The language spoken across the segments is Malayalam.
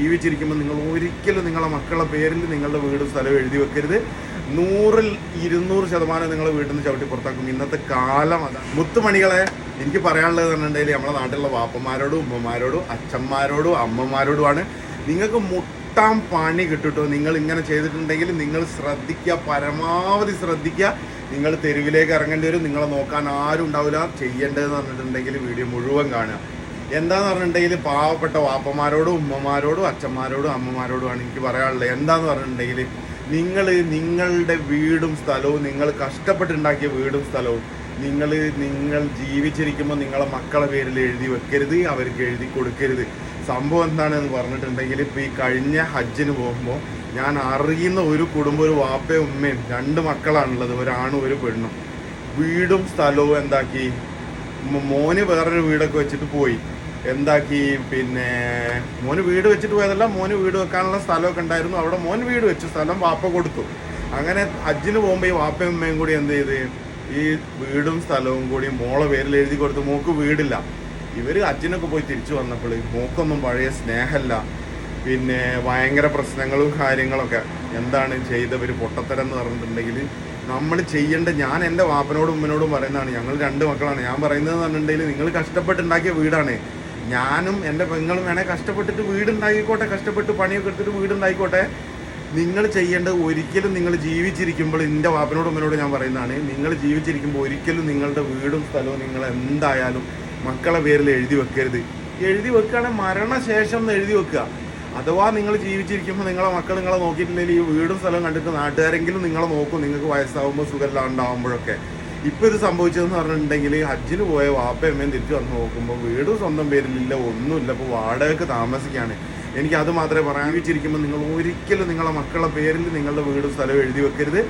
ജീവിച്ചിരിക്കുമ്പോൾ നിങ്ങൾ ഒരിക്കലും നിങ്ങളുടെ മക്കളുടെ പേരിൽ നിങ്ങളുടെ വീടും സ്ഥലവും എഴുതി വെക്കരുത്. നൂറിൽ ഇരുന്നൂറ് ശതമാനം നിങ്ങൾ വീട്ടിൽ നിന്ന് ചവിട്ടി പുറത്താക്കും. ഇന്നത്തെ കാലം അതാണ് മുത്തുമണികളെ എനിക്ക് പറയാനുള്ളത് പറഞ്ഞിട്ടുണ്ടെങ്കിൽ നമ്മുടെ നാട്ടിലുള്ള വാപ്പന്മാരോടും ഉമ്മമാരോടും അച്ഛന്മാരോടും അമ്മമാരോടുമാണ്. നിങ്ങൾക്ക് മുട്ടാം പണി കിട്ടുട്ടോ? നിങ്ങൾ ഇങ്ങനെ ചെയ്തിട്ടുണ്ടെങ്കിൽ നിങ്ങൾ ശ്രദ്ധിക്കുക പരമാവധി ശ്രദ്ധിക്കുക. നിങ്ങൾ തെരുവിലേക്ക് ഇറങ്ങേണ്ടി വരും. നിങ്ങളെ നോക്കാൻ ആരും ഉണ്ടാവില്ല. ചെയ്യേണ്ടതെന്ന് പറഞ്ഞിട്ടുണ്ടെങ്കിൽ വീഡിയോ മുഴുവൻ കാണുക. എന്താന്ന് പറഞ്ഞിട്ടുണ്ടെങ്കിൽ പാവപ്പെട്ട വാപ്പമാരോടും ഉമ്മമാരോടും അച്ഛന്മാരോടും അമ്മമാരോടുമാണ് എനിക്ക് പറയാനുള്ളത്. എന്താന്ന് പറഞ്ഞിട്ടുണ്ടെങ്കിൽ നിങ്ങൾ നിങ്ങളുടെ വീടും സ്ഥലവും നിങ്ങൾ കഷ്ടപ്പെട്ടുണ്ടാക്കിയ വീടും സ്ഥലവും നിങ്ങൾ നിങ്ങൾ ജീവിച്ചിരിക്കുമ്പോൾ നിങ്ങളെ മക്കളെ പേരിൽ എഴുതി വെക്കരുത് അവർക്ക് എഴുതി കൊടുക്കരുത്. സംഭവം എന്താണെന്ന് പറഞ്ഞിട്ടുണ്ടെങ്കിൽ ഇപ്പോൾ ഈ കഴിഞ്ഞ ഹജ്ജിന് പോകുമ്പോൾ ഞാൻ അറിയുന്ന ഒരു കുടുംബം ഒരു വാപ്പയും ഉമ്മയും രണ്ട് മക്കളാണുള്ളത്. ഒരാണും ഒരു പെണ്ണും. വീടും സ്ഥലവും എന്താക്കി? മോന് വേറൊരു വീടൊക്കെ വെച്ചിട്ട് പോയി. എന്താക്കി? പിന്നെ മോന് വീട് വെച്ചിട്ട് പോയതല്ല മോന് വീട് വെക്കാനുള്ള സ്ഥലമൊക്കെ ഉണ്ടായിരുന്നു. അവിടെ മോൻ വീട് വെച്ചു സ്ഥലം വാപ്പ കൊടുത്തു. അങ്ങനെ അജ്ജിന് പോകുമ്പോൾ ഈ വാപ്പയും അമ്മയും കൂടി എന്ത് ചെയ്ത്? ഈ വീടും സ്ഥലവും കൂടി മോളെ പേരിൽ എഴുതി കൊടുത്തു. മോക്ക് വീടില്ല. ഇവർ അച്ഛനൊക്കെ പോയി തിരിച്ചു വന്നപ്പോൾ മോക്കൊന്നും പഴയ സ്നേഹമല്ല പിന്നെ ഭയങ്കര പ്രശ്നങ്ങളും കാര്യങ്ങളൊക്കെ. എന്താണ് ചെയ്തവർ പൊട്ടത്തരം എന്ന് പറഞ്ഞിട്ടുണ്ടെങ്കിൽ നമ്മൾ ചെയ്യേണ്ട ഞാൻ എന്റെ വാപ്പനോടും ഉമ്മനോടും പറയുന്നതാണ്. ഞങ്ങൾ രണ്ട് മക്കളാണ്. ഞാൻ പറയുന്നത് പറഞ്ഞിട്ടുണ്ടെങ്കിൽ നിങ്ങൾ കഷ്ടപ്പെട്ടുണ്ടാക്കിയ വീടാണ്. ഞാനും എന്റെ പെങ്ങളും വേണേൽ കഷ്ടപ്പെട്ടിട്ട് വീടുണ്ടാക്കിക്കോട്ടെ കഷ്ടപ്പെട്ട് പണിയൊക്കെ എടുത്തിട്ട് വീടുണ്ടായിക്കോട്ടെ നിങ്ങൾ ചെയ്യേണ്ടത് ഒരിക്കലും നിങ്ങൾ ജീവിച്ചിരിക്കുമ്പോൾ എന്റെ വാപ്പനോടും അമ്മനോട് ഞാൻ പറയുന്നതാണ് നിങ്ങൾ ജീവിച്ചിരിക്കുമ്പോൾ ഒരിക്കലും നിങ്ങളുടെ വീടും സ്ഥലവും നിങ്ങൾ എന്തായാലും മക്കളെ പേരിൽ എഴുതി വെക്കരുത്. എഴുതി വെക്കുകയാണെങ്കിൽ മരണശേഷം എഴുതി വെക്കുക. അഥവാ നിങ്ങൾ ജീവിച്ചിരിക്കുമ്പോൾ നിങ്ങളെ മക്കൾ നിങ്ങളെ നോക്കിയിട്ടില്ലെങ്കിൽ ഈ വീടും സ്ഥലവും കണ്ടിട്ട് നാട്ടുകാരെങ്കിലും നിങ്ങളെ നോക്കും നിങ്ങൾക്ക് വയസ്സാവുമ്പോൾ സുഖമില്ലാണ്ടാവുമ്പോഴൊക്കെ. ഇപ്പൊ ഇത് സംഭവിച്ചതെന്ന് പറഞ്ഞിട്ടുണ്ടെങ്കിൽ ഹജ്ജിന് പോയ വാപ്പയമ്മയും തിരിച്ചു വന്ന് നോക്കുമ്പോൾ വീടും സ്വന്തം പേരിലില്ല ഒന്നുമില്ല. ഇപ്പോൾ വാടകയ്ക്ക് താമസിക്കുകയാണ് എനിക്ക് അത് മാത്രമേ പറയാൻ വെച്ചിരിക്കുമ്പോൾ നിങ്ങൾ ഒരിക്കലും നിങ്ങളെ മക്കളുടെ പേരിൽ നിങ്ങളുടെ വീടും സ്ഥലവും എഴുതി വെക്കരുത്.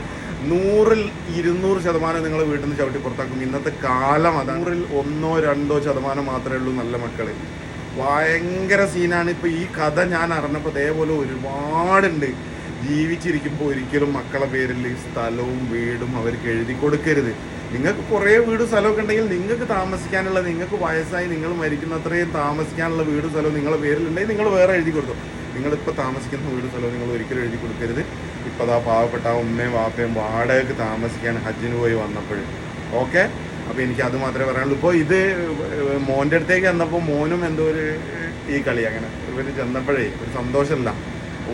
നൂറിൽ ഇരുന്നൂറ് ശതമാനം നിങ്ങൾ വീട്ടിൽ നിന്ന് ചവിട്ടി പുറത്താക്കും. ഇന്നത്തെ കാലം അതാണ്. നൂറിൽ ഒന്നോ രണ്ടോ ശതമാനം മാത്രമേ ഉള്ളൂ നല്ല മക്കളെ. ഭയങ്കര സീനാണ്. ഇപ്പൊ ഈ കഥ ഞാൻ അറിഞ്ഞപ്പോൾ അതേപോലെ ഒരുപാടുണ്ട്. ജീവിച്ചിരിക്കുമ്പോൾ ഒരിക്കലും മക്കളെ പേരിൽ സ്ഥലവും വീടും അവർക്ക് എഴുതി കൊടുക്കരുത്. നിങ്ങൾക്ക് കുറേ വീട് സ്ഥലമൊക്കെ ഉണ്ടെങ്കിൽ നിങ്ങൾക്ക് താമസിക്കാനുള്ള നിങ്ങൾക്ക് വയസ്സായി നിങ്ങൾ മരിക്കുന്നത്രയും താമസിക്കാനുള്ള വീട് സ്ഥലവും നിങ്ങളുടെ പേരിലുണ്ടെങ്കിൽ നിങ്ങൾ വേറെ എഴുതി കൊടുത്തു നിങ്ങളിപ്പോൾ താമസിക്കുന്ന വീട് സ്ഥലവും നിങ്ങൾ ഒരിക്കലും എഴുതി കൊടുക്കരുത്. ഇപ്പോൾ അതാ പാവപ്പെട്ട ഉമ്മയും വാപ്പയും വാടകയ്ക്ക് താമസിക്കാൻ ഹജ്ജിന് പോയി വന്നപ്പോഴും. ഓക്കെ? അപ്പോൾ എനിക്ക് അത് മാത്രമേ പറയാനുള്ളൂ. ഇപ്പോൾ ഇത് മോന്റെ അടുത്തേക്ക് വന്നപ്പോൾ മോനും എന്തോ ഒരു ഈ കളി അങ്ങനെ. ഇവർ ചെന്നപ്പോഴേ ഒരു സന്തോഷമല്ല.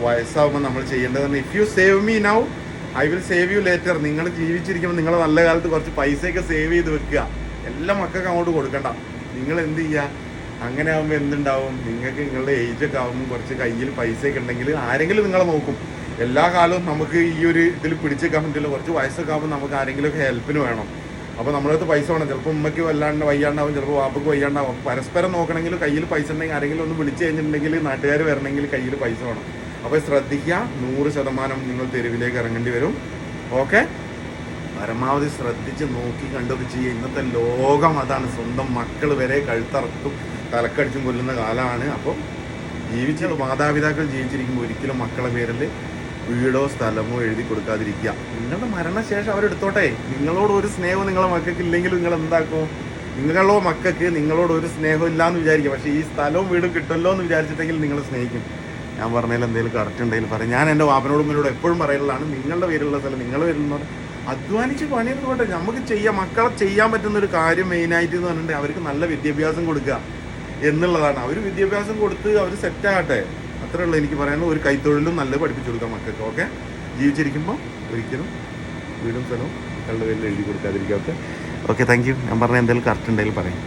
വയസ്സാകുമ്പോൾ നമ്മൾ ചെയ്യേണ്ടതെന്ന്. If you save me now I will save you later. നിങ്ങൾ ജീവിച്ചിരിക്കുമ്പോൾ നിങ്ങൾ നല്ല കാലത്ത് കുറച്ച് പൈസയൊക്കെ സേവ് ചെയ്ത് വെക്കുക. എല്ലാ മക്കൾക്ക് അങ്ങോട്ട് കൊടുക്കണ്ട. നിങ്ങൾ എന്ത് ചെയ്യുക അങ്ങനെ ആകുമ്പോൾ എന്തുണ്ടാവും? നിങ്ങൾക്ക് നിങ്ങളുടെ ഏജ് ഒക്കെ ആകുമ്പോൾ കുറച്ച് കയ്യിൽ പൈസയൊക്കെ ഉണ്ടെങ്കിൽ ആരെങ്കിലും നിങ്ങളെ നോക്കും. എല്ലാ കാലവും നമുക്ക് ഈ ഒരു ഇതിൽ പിടിച്ചേക്കാൻ പറ്റില്ല. കുറച്ച് വയസ്സൊക്കെ ആകുമ്പോൾ നമുക്ക് ആരെങ്കിലുമൊക്കെ ഹെൽപ്പിന് വേണം. അപ്പോൾ നമ്മളടുത്ത് പൈസ വേണം. ചിലപ്പോൾ ഉമ്മയ്ക്ക് വല്ലാണ്ട് വയ്യാണ്ടാവും. ചിലപ്പോൾ വാപ്പക്ക് വയ്യാണ്ടാവും. പരസ്പരം നോക്കണമെങ്കിൽ കയ്യിൽ പൈസ ഉണ്ടെങ്കിൽ ആരെങ്കിലും ഒന്ന് വിളിച്ചു കഴിഞ്ഞിട്ടുണ്ടെങ്കിൽ നാട്ടുകാർ വരണമെങ്കിൽ കയ്യിൽ പൈസ വേണം. അപ്പോൾ ശ്രദ്ധിക്കുക. നൂറ് ശതമാനം നിങ്ങൾ തെരുവിലേക്ക് ഇറങ്ങേണ്ടി വരും. ഓക്കെ? പരമാവധി ശ്രദ്ധിച്ച് നോക്കി കണ്ടത് ചെയ്യുക. ഇന്നത്തെ ലോകം അതാണ്. സ്വന്തം മക്കൾ വരെ കഴുത്തറക്കും തലക്കടിച്ചും കൊല്ലുന്ന കാലമാണ്. അപ്പോൾ ജീവിച്ച മാതാപിതാക്കൾ ജീവിച്ചിരിക്കുമ്പോൾ ഒരിക്കലും മക്കളെ പേരിൽ വീടോ സ്ഥലമോ എഴുതി കൊടുക്കാതിരിക്കുക. നിങ്ങളുടെ മരണശേഷം അവരെടുത്തോട്ടെ. നിങ്ങളോട് ഒരു സ്നേഹവും നിങ്ങളെ മക്കൾക്ക് ഇല്ലെങ്കിലും നിങ്ങൾ എന്താക്കും? നിങ്ങളോ മക്കൾക്ക് നിങ്ങളോട് ഒരു സ്നേഹം ഇല്ലാന്ന് വിചാരിക്കും പക്ഷേ ഈ സ്ഥലവും വീടും കിട്ടുമല്ലോ എന്ന് വിചാരിച്ചിട്ടെങ്കിൽ നിങ്ങൾ സ്നേഹിക്കും. ഞാൻ പറഞ്ഞതിൽ എന്തെങ്കിലും കറക്റ്റ് ഉണ്ടെങ്കിൽ പറയാം ഞാൻ എന്റെ വാപ്പനോട് ഉമ്മനോടും എപ്പോഴും പറയുന്നതാണ് നിങ്ങളുടെ പേരുള്ള സ്ഥലം നിങ്ങളുടെ വരുന്നത് അധ്വാനിച്ച് പണിയെടുത്തോട്ടെ നമുക്ക് ചെയ്യാം മക്കളെ ചെയ്യാൻ പറ്റുന്ന ഒരു കാര്യം മെയിനായിട്ട് എന്ന് പറഞ്ഞിട്ടുണ്ടെങ്കിൽ അവർക്ക് നല്ല വിദ്യാഭ്യാസം കൊടുക്കുക എന്നുള്ളതാണ്. അവർ വിദ്യാഭ്യാസം കൊടുത്ത് അവർ സെറ്റാകട്ടെ അത്രേ ഉള്ളൂ എനിക്ക് പറയാനുള്ള ഒരു കൈത്തൊഴിലും നല്ല പഠിപ്പിച്ചു കൊടുക്കാം മക്കൾക്ക് ഓക്കെ ജീവിച്ചിരിക്കുമ്പോൾ ഒരിക്കലും വീടും സ്ഥലവും മക്കളുടെ പേരിൽ എഴുതി കൊടുക്കാതിരിക്കുക ഓക്കെ ഓക്കെ താങ്ക് യു ഞാൻ പറഞ്ഞ എന്തെങ്കിലും കറക്റ്റ് ഉണ്ടെങ്കിൽ പറയാം.